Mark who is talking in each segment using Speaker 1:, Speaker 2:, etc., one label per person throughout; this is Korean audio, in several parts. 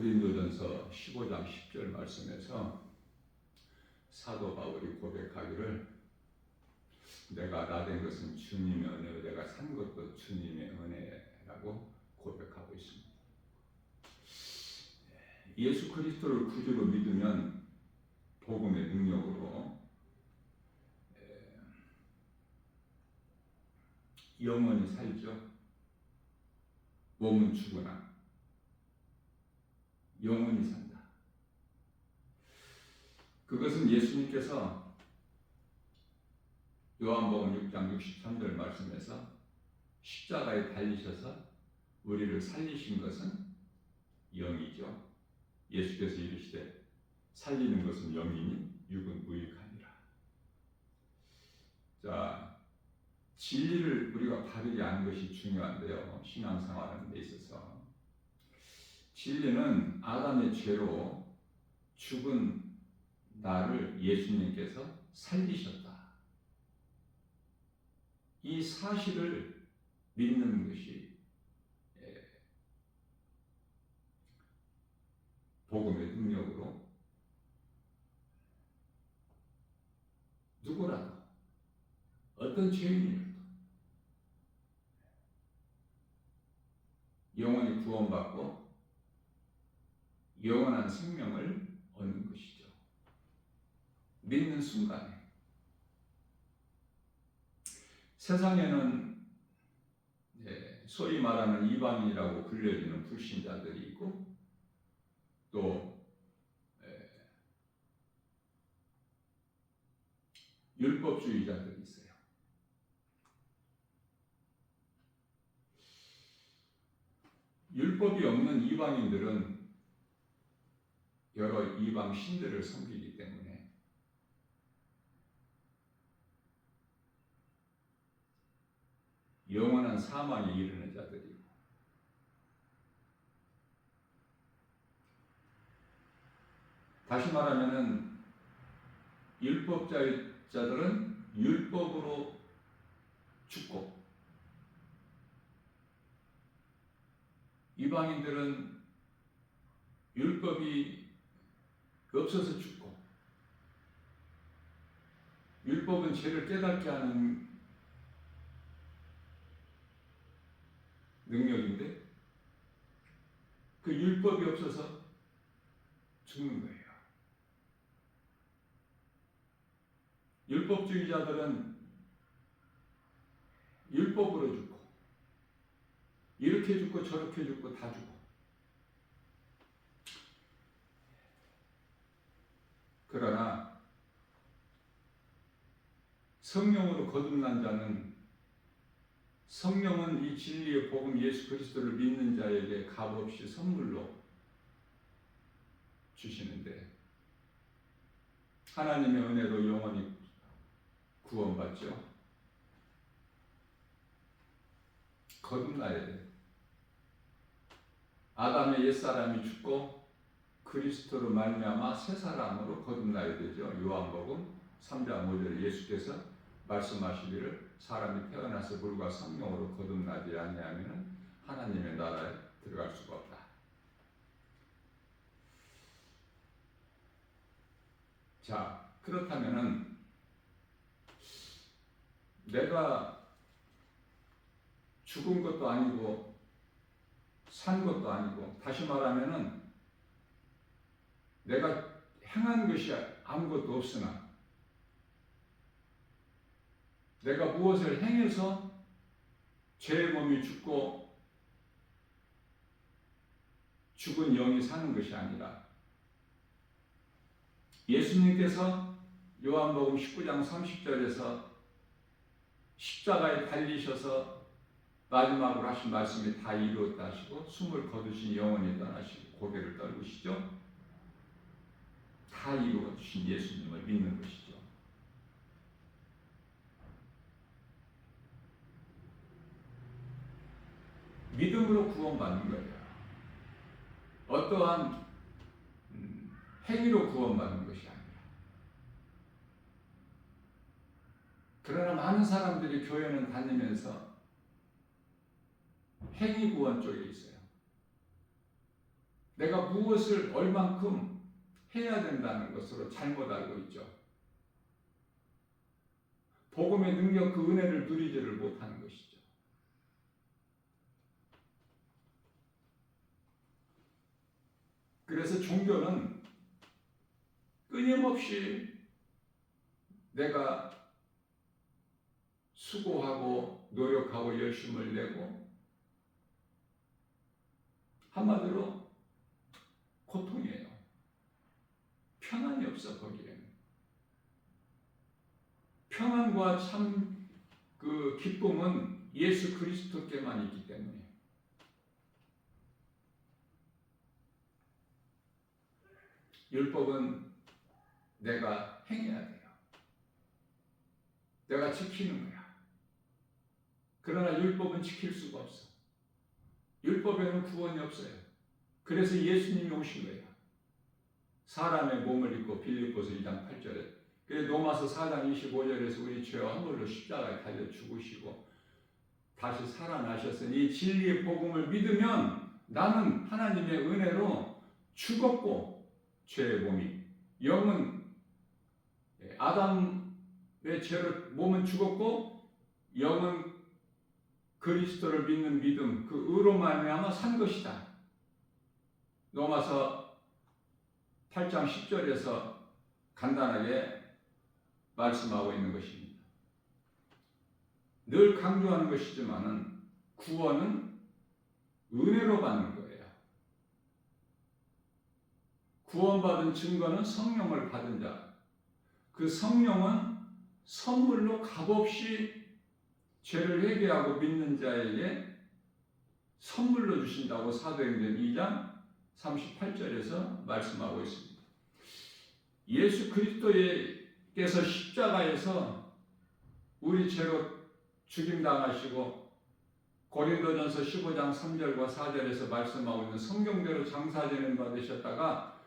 Speaker 1: 고린도전서 15장 10절 말씀에서 사도 바울이 고백하기를 내가 나 된 것은 주님의 은혜요 내가 산 것도 주님의 은혜라고 고백하고 있습니다. 예수 그리스도를 구주로 믿으면 복음의 능력으로 영원히 살죠. 몸은 죽으나 영원히 산다. 그것은 예수님께서 요한복음 6장 63절 말씀에서 십자가에 달리셔서 우리를 살리신 것은 영이죠. 예수께서 이르시되 살리는 것은 영이니 육은 무익하니라. 자, 진리를 우리가 바르게 아는 것이 중요한데요. 신앙생활하는 데 있어서 진리는 아담의 죄로 죽은 나를 예수님께서 살리셨다. 이 사실을 믿는 것이 예, 복음의 능력으로 누구라도 어떤 죄인이라도 영원히 구원받고 영원한 생명을 얻는 것이죠. 믿는 순간에 세상에는 예, 소위 말하는 이방인이라고 불려지는 불신자들이 있고 또 예, 율법주의자들이 있어요. 율법이 없는 이방인들은 여러 이방 신들을 섬기기 때문에. 영원한 사망에 이르는 자들이고. 다시 말하면은 율법자들은 율법으로 죽고 이방인들은 율법이 없어서 죽고 율법은 죄를 깨닫게 하는 능력인데 그 율법이 없어서 죽는 거예요. 율법주의자들은 율법으로 죽고 이렇게 죽고 저렇게 죽고 다 죽고 그러나 성령으로 거듭난 자는 성령은 이 진리의 복음 예수 그리스도를 믿는 자에게 값없이 선물로 주시는데 하나님의 은혜로 영원히 구원받죠. 거듭나야 돼. 아담의 옛사람이 죽고 그리스도로 말미암아 새 사람으로 거듭나야 되죠. 요한복음 3장 5절에 예수께서 말씀하시기를 사람이 태어나서 물과 성령으로 거듭나지 아니하면 하나님의 나라에 들어갈 수가 없다. 자, 그렇다면은 내가 죽은 것도 아니고 산 것도 아니고 다시 말하면은 내가 행한 것이 아무것도 없으나 내가 무엇을 행해서 죄의 몸이 죽고 죽은 영이 사는 것이 아니라 예수님께서 요한복음 19장 30절에서 십자가에 달리셔서 마지막으로 하신 말씀이 다 이루었다 하시고 숨을 거두신 영혼이 떠나시고 고개를 떨구시죠. 다 이루어 주신 예수님을 믿는 것이죠. 믿음으로 구원받는 거예요. 어떠한 음, 행위로 구원받는 것이 아니라. 그러나 많은 사람들이 교회는 다니면서 행위 구원 쪽에 있어요. 내가 무엇을 얼만큼 해야 된다는 것으로 잘못 알고 있죠. 복음의 능력 그 은혜를 누리지를 못하는 것이죠. 그래서 종교는 끊임없이 내가 수고하고 노력하고 열심을 내고 한마디로 고통이에요. 평안이 없어 거기에는. 평안과 참 그 기쁨은 예수 그리스도께만 있기 때문에. 율법은 내가 행해야 돼요. 내가 지키는 거야. 그러나 율법은 지킬 수가 없어. 율법에는 구원이 없어요. 그래서 예수님이 오신 거예요. 사람의 몸을 입고 빌립보서 2장 8절에 그래 로마서 4장 25절에서 우리 죄와 허물로 십자가에 달려 죽으시고 다시 살아나셨으니 진리의 복음을 믿으면 나는 하나님의 은혜로 죽었고 죄의 몸이 영은 예, 아담의 죄로 몸은 죽었고 영은 그리스도를 믿는 믿음 그 의로 말미암아 산 것이다. 로마서 8장 10절에서 간단하게 말씀하고 있는 것입니다. 늘 강조하는 것이지만은 구원은 은혜로 받는 거예요. 구원받은 증거는 성령을 받은 자. 그 성령은 선물로 값없이 죄를 회개하고 믿는 자에게 선물로 주신다고 사도행전 2장 38절에서 말씀하고 있습니다. 예수 그리스도께서 십자가에서 우리 죄로 죽임당하시고 고린도전서 15장 3절과 4절에서 말씀하고 있는 성경대로 장사되는 바 되셨다가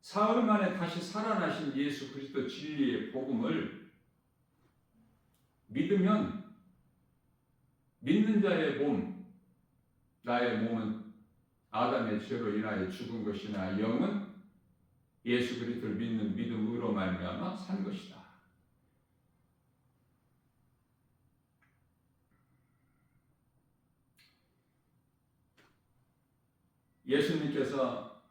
Speaker 1: 사흘 만에 다시 살아나신 예수 그리스도 진리의 복음을 믿으면 믿는 자의 몸, 나의 몸은 아담의 죄로 인하여 죽은 것이나 영은 예수 그리스도를 믿는 믿음으로 말미암아 산 것이다. 예수님께서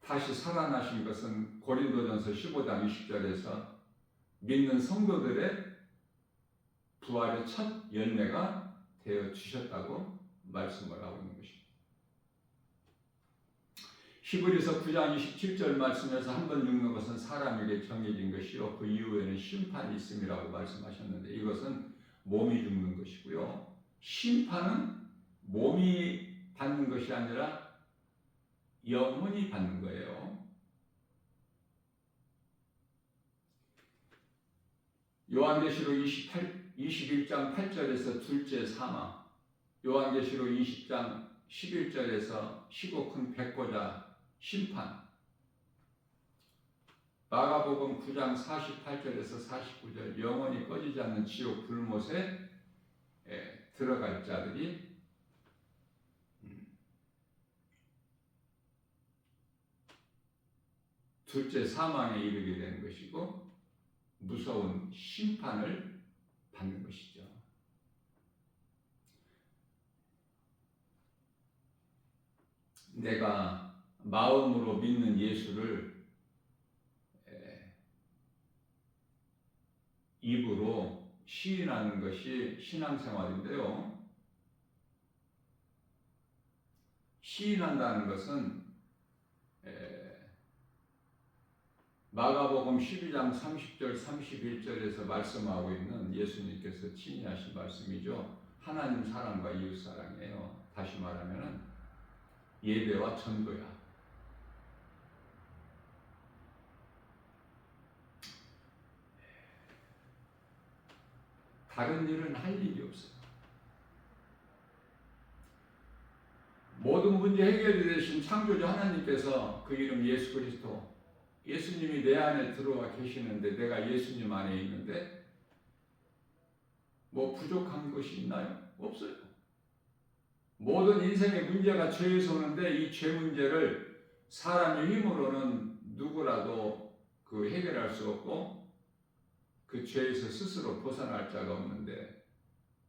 Speaker 1: 다시 살아나신 것은 고린도전서 15장 20절에서 믿는 성도들의 부활의 첫 열매가 되어 주셨다고 말씀을 하고 있는 것입니다. 히브리서 9장 27절 말씀에서 한 번 죽는 것은 사람에게 정해진 것이요 그 이후에는 심판이 있음이라고 말씀하셨는데 이것은 몸이 죽는 것이고요. 심판은 몸이 받는 것이 아니라 영혼이 받는 거예요. 요한계시록 28, 21장 8절에서 둘째 사망, 요한계시록 20장 11절에서 시고 큰 백보자 심판, 마가복음 9장 48절에서 49절 영원히 꺼지지 않는 지옥 불못에 들어갈 자들이 음, 둘째 사망에 이르게 되는 것이고 무서운 심판을 받는 것이죠. 내가 마음으로 믿는 예수를 입으로 시인하는 것이 신앙생활인데요. 시인한다는 것은 마가복음 12장 30절 31절에서 말씀하고 있는 예수님께서 친히 하신 말씀이죠. 하나님 사랑과 이웃 사랑이에요. 다시 말하면은 예배와 전도야. 다른 일은 할 일이 없어요. 모든 문제 해결이 되신 창조주 하나님께서 그 이름 예수 그리스도 예수님이 내 안에 들어와 계시는데 내가 예수님 안에 있는데 뭐 부족한 것이 있나요? 없어요. 모든 인생의 문제가 죄에서 오는데 이 죄 문제를 사람의 힘으로는 누구라도 그 해결할 수 없고 그 죄에서 스스로 벗어날 자가 없는데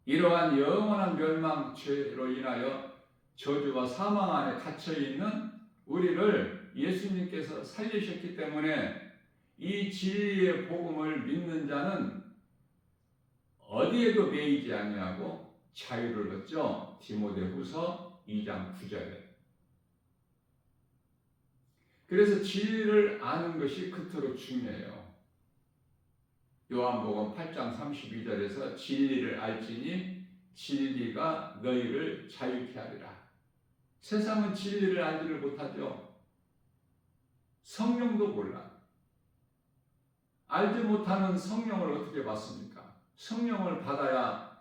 Speaker 1: 이러한 영원한 멸망 죄로 인하여 저주와 사망 안에 갇혀 있는 우리를 예수님께서 살리셨기 때문에 이 진리의 복음을 믿는 자는 어디에도 매이지 아니하고 자유를 얻죠. 디모데후서 2장 9절에. 그래서 진리를 아는 것이 그토록 중요해요. 요한복음 8장 32절에서 진리를 알지니 진리가 너희를 자유케 하리라. 세상은 진리를 알지를 못하죠. 성령도 몰라. 알지 못하는 성령을 어떻게 받습니까? 성령을 받아야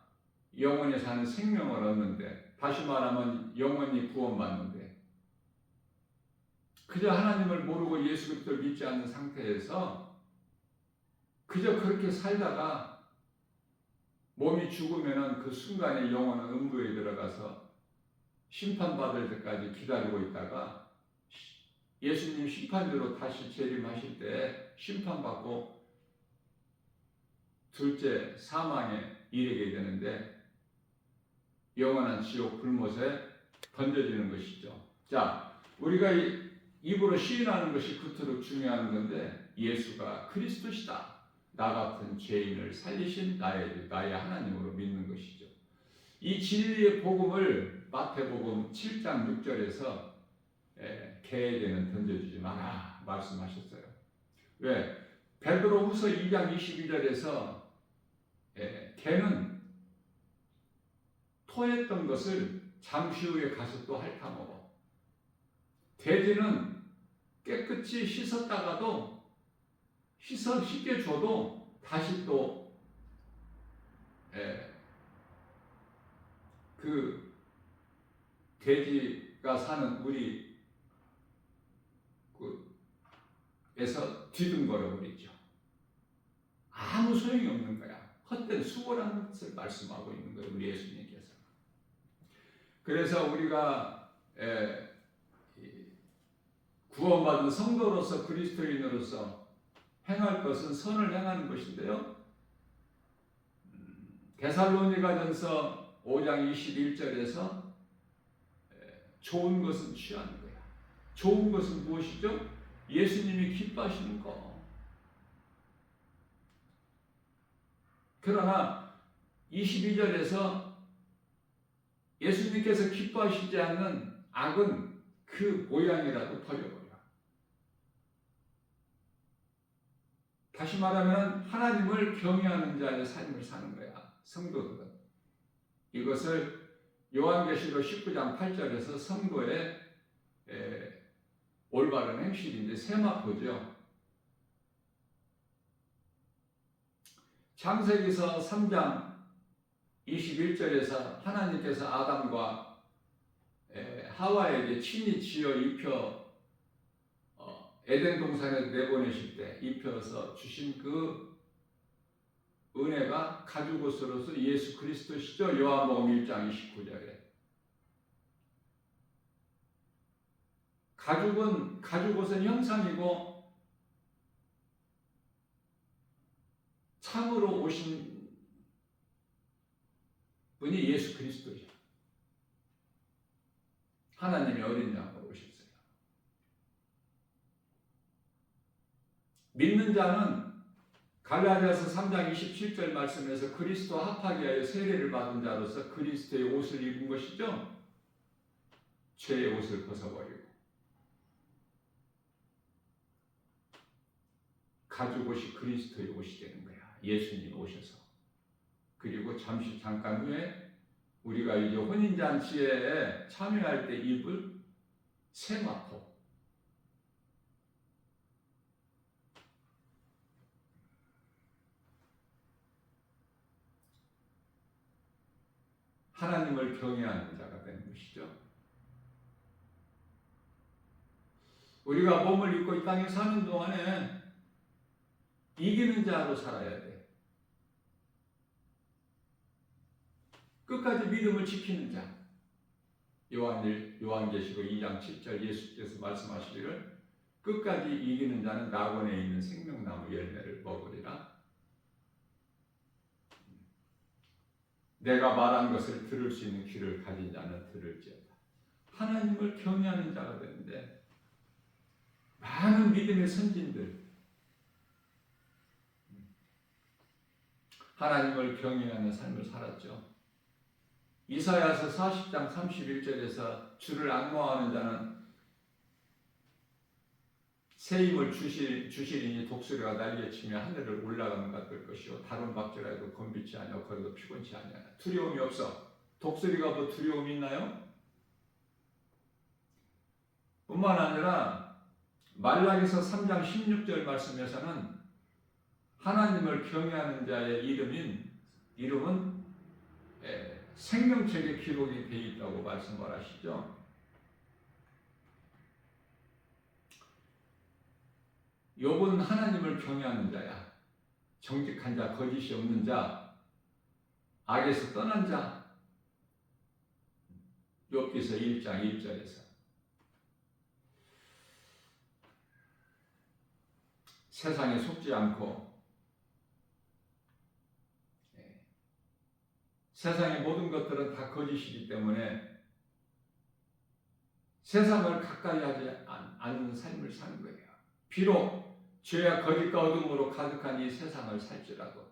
Speaker 1: 영원히 사는 생명을 얻는데, 다시 말하면 영원히 구원받는데, 그저 하나님을 모르고 예수 그리스도를 믿지 않는 상태에서 그저 그렇게 살다가 몸이 죽으면은 그 순간에 영혼은 음부에 들어가서 심판받을 때까지 기다리고 있다가 예수님 심판대로 다시 재림하실 때 심판받고 둘째 사망에 이르게 되는데 영원한 지옥 불못에 던져지는 것이죠. 자, 우리가 입으로 시인하는 것이 그토록 중요한 건데 예수가 그리스도시다. 나 같은 죄인을 살리신 나의 나의 하나님으로 믿는 것이죠. 이 진리의 복음을 마태복음 7장 6절에서 개에게는 던져주지 마라 말씀하셨어요. 왜? 베드로 후서 2장 22절에서 개는 토했던 것을 잠시 후에 가서 또 핥아먹어. 돼지는 깨끗이 씻었다가도 씻어 씻게 줘도 다시 또그 돼지가 사는 우리 그 에서 뒤둥거려 버리죠. 아무 소용이 없는 거야. 헛된 수고라는 것을 말씀하고 있는 거예요. 우리 예수님께서. 그래서 우리가 에, 구원받은 성도로서 그리스도인으로서 행할 것은 선을 행하는 것인데요. 데살로니가전서 5장 21절에서 좋은 것은 취하는 거야. 좋은 것은 무엇이죠? 예수님이 기뻐하시는 거. 그러나 22절에서 예수님께서 기뻐하시지 않는 악은 그 모양이라도 버려버려. 다시 말하면 하나님을 경외하는 자의 삶을 사는 거야. 성도들은. 이것을 요한계시록 19장 8절에서 성도의 올바른 행실인데 세마포죠. 창세기서 3장 21절에서 하나님께서 아담과 하와에게 친히 지어 입혀 에덴 동산에 내보내실 때 입혀서 주신 그 은혜가 가죽 옷으로서 예수 그리스도시죠. 요한복음 1장 29절에 가죽은 가죽 옷은 형상이고 참으로 오신 분이 예수 그리스도죠. 하나님의 어린 양으로 오셨어요. 믿는 자는 갈라디아서 3장 27절 말씀에서 그리스도 합하게 하여 세례를 받은 자로서 그리스도의 옷을 입은 것이죠. 죄의 옷을 벗어버리고 가죽 옷이 그리스도의 옷이 되는 거야. 예수님 오셔서. 그리고 잠시 잠깐 후에 우리가 이제 혼인잔치에 참여할 때 입을 세마포. 하나님을 경외하는 자가 되는 것이죠. 우리가 몸을 입고 이 땅에 사는 동안에 이기는 자로 살아야 돼. 끝까지 믿음을 지키는 자. 요한일 요한계시록 2장 7절 예수께서 말씀하시기를 끝까지 이기는 자는 낙원에 있는 생명나무 열매를 먹으리라. 내가 말한 것을 들을 수 있는 귀를 가진 자는 들을지어다. 하나님을 경외하는 자가 되는데 많은 믿음의 선진들 하나님을 경외하는 삶을 살았죠. 이사야서 40장 31절에서 주를 악모하는 자는 새 힘을 주실, 주시리니 독수리가 날개치며 하늘을 올라가는 것 같을 것이요 다른 박질라도 건비치 아니요 거리도 피곤치 아니하나 두려움이 없어 독수리가 뭐 두려움이 있나요? 뿐만 아니라 말라기서 3장 16절 말씀에서는 하나님을 경외하는 자의 이름인 이름은 에, 생명책에 기록이 되어 있다고 말씀을 하시죠. 욥은 하나님을 경외하는 자야. 정직한 자, 거짓이 없는 자, 악에서 떠난 자. 욥기서 1장 1절에서 세상에 속지 않고 예. 세상의 모든 것들은 다 거짓이기 때문에 세상을 가까이 하지 않는 삶을 사는 거예요. 비록 죄와 거짓과 어둠으로 가득한 이 세상을 살지라도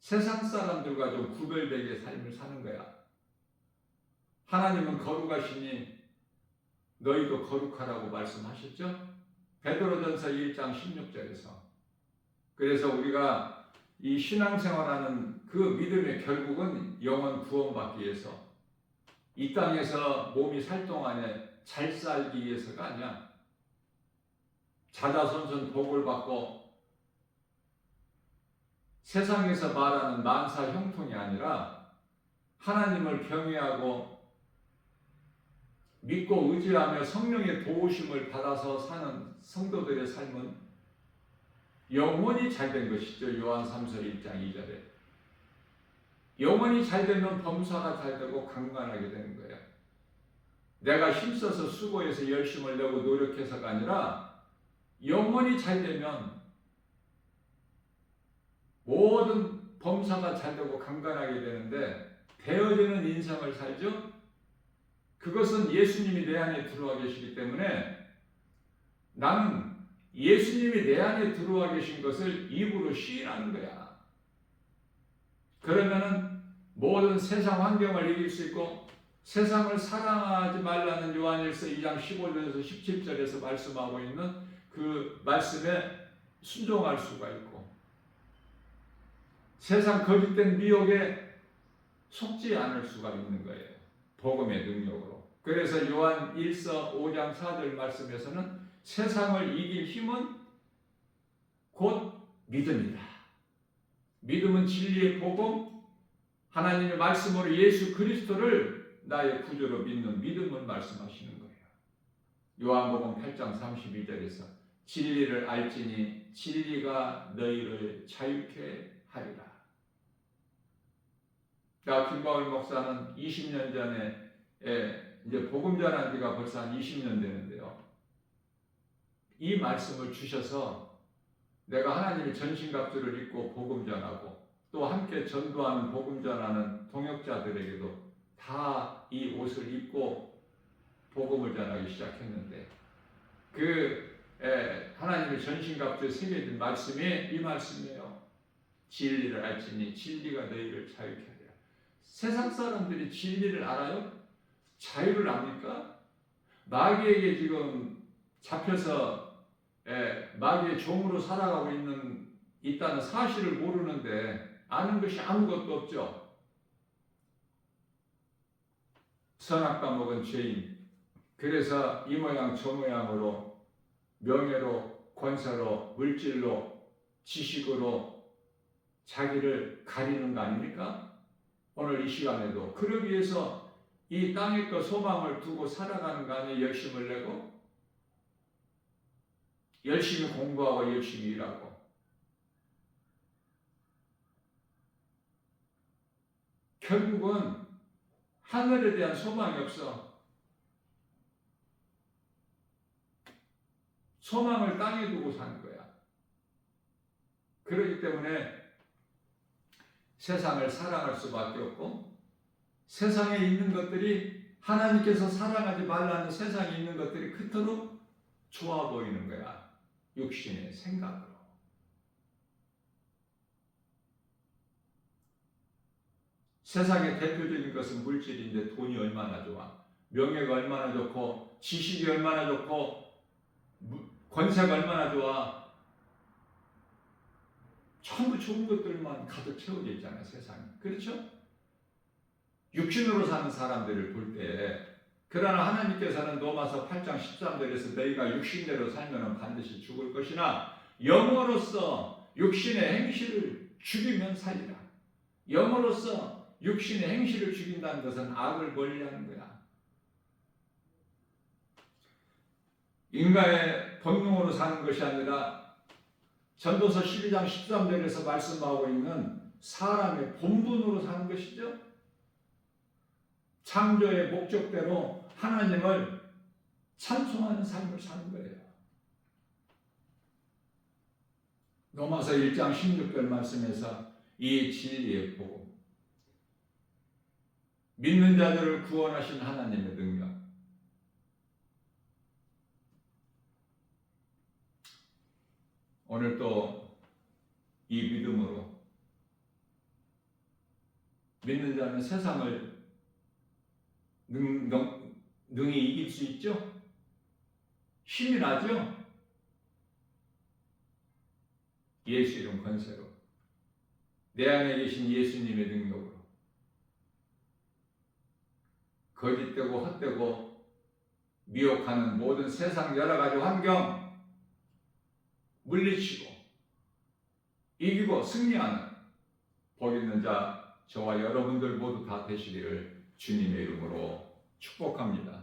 Speaker 1: 세상 사람들과 좀 구별되게 삶을 사는 거야. 하나님은 거룩하시니 너희도 거룩하라고 말씀하셨죠? 베드로전서 1장 16절에서 그래서 우리가 이 신앙생활하는 그 믿음의 결국은 영원 구원받기 위해서 이 땅에서 몸이 살 동안에 잘 살기 위해서가 아니야. 자자손손 복을 받고 세상에서 말하는 만사 형통이 아니라 하나님을 경외하고 믿고 의지하며 성령의 도우심을 받아서 사는 성도들의 삶은 영원히 잘된 것이죠. 요한 3서 1장 2절에. 영원히 잘 되면 범사가 잘 되고 강건하게 되는 거예요. 내가 힘써서 수고해서 열심을 내고 노력해서가 아니라 영원히 잘 되면 모든 범사가 잘 되고 강건하게 되는데 되어지는 인생을 살죠. 그것은 예수님이 내 안에 들어와 계시기 때문에 나는 예수님이 내 안에 들어와 계신 것을 입으로 시인하는 거야. 그러면은 모든 세상 환경을 이길 수 있고 세상을 사랑하지 말라는 요한일서 2장 15절에서 17절에서 말씀하고 있는 그 말씀에 순종할 수가 있고 세상 거짓된 미혹에 속지 않을 수가 있는 거예요. 복음의 능력으로. 그래서 요한 1서 5장 4절 말씀에서는 세상을 이길 힘은 곧 믿음이다. 믿음은 진리의 복음, 하나님의 말씀으로 예수 그리스도를 나의 구주로 믿는 믿음을 말씀하시는 거예요. 요한복음 8장 32절에서 진리를 알지니 진리가 너희를 자유케 하리라. 나 김바울 목사는 20년 전에 이제 복음 전한 지가 벌써 한 20년 되는데요. 이 말씀을 주셔서 내가 하나님의 전신갑주를 입고 복음 전하고 또 함께 전도하는 복음 전하는 동역자들에게도 다 이 옷을 입고 복음을 전하기 시작했는데 그 에, 하나님의 전신갑주에 새겨진 말씀이 이 말씀이에요. 진리를 알지니 진리가 너희를 자유케 하리라. 세상 사람들이 진리를 알아요? 자유를 압니까? 마귀에게 지금 잡혀서 에, 마귀의 종으로 살아가고 있는 있다는 사실을 모르는데 아는 것이 아무것도 없죠. 선악과 먹은 죄인. 그래서 이 모양 저 모양으로 명예로 권세로 물질로 지식으로 자기를 가리는 거 아닙니까? 오늘 이 시간에도 그러기 위해서 이 땅의 것 소망을 두고 살아가는 거 아니에요? 열심을 내고 열심히 공부하고 열심히 일하고 결국은 하늘에 대한 소망이 없어. 소망을 땅에 두고 사는 거야. 그렇기 때문에 세상을 사랑할 수밖에 없고 세상에 있는 것들이 하나님께서 사랑하지 말라는 세상에 있는 것들이 그토록 좋아 보이는 거야. 육신의 생각으로. 세상의 대표적인 것은 물질인데 돈이 얼마나 좋아. 명예가 얼마나 좋고, 지식이 얼마나 좋고, 무- 권세가 얼마나 좋아. 전부 좋은 것들만 가득 채워져 있잖아요, 세상에. 그렇죠? 육신으로 사는 사람들을 볼 때, 그러나 하나님께서는 로마서 8장 13절에서 너희가 육신대로 살면 반드시 죽을 것이나 영어로서 육신의 행실을 죽이면 살리라. 영어로서 육신의 행실을 죽인다는 것은 악을 멀리하는 거야. 인간의 본능으로 사는 것이 아니라 전도서 12장 13절에서 말씀하고 있는 사람의 본분으로 사는 것이죠. 창조의 목적대로 하나님을 찬송하는 삶을 사는 거예요. 로마서 1장 16절 말씀에서 이 진리의 복음 믿는 자들을 구원하신 하나님의 능력 오늘 또 이 믿음으로 믿는 자는 세상을 능, 능, 능히 이길 수 있죠? 힘이 나죠? 예수 이름 권세로 내 안에 계신 예수님의 능력으로 거짓되고 헛되고 미혹하는 모든 세상 여러 가지 환경 물리치고 이기고 승리하는 복 있는 자 저와 여러분들 모두 다 되시기를 주님의 이름으로 축복합니다.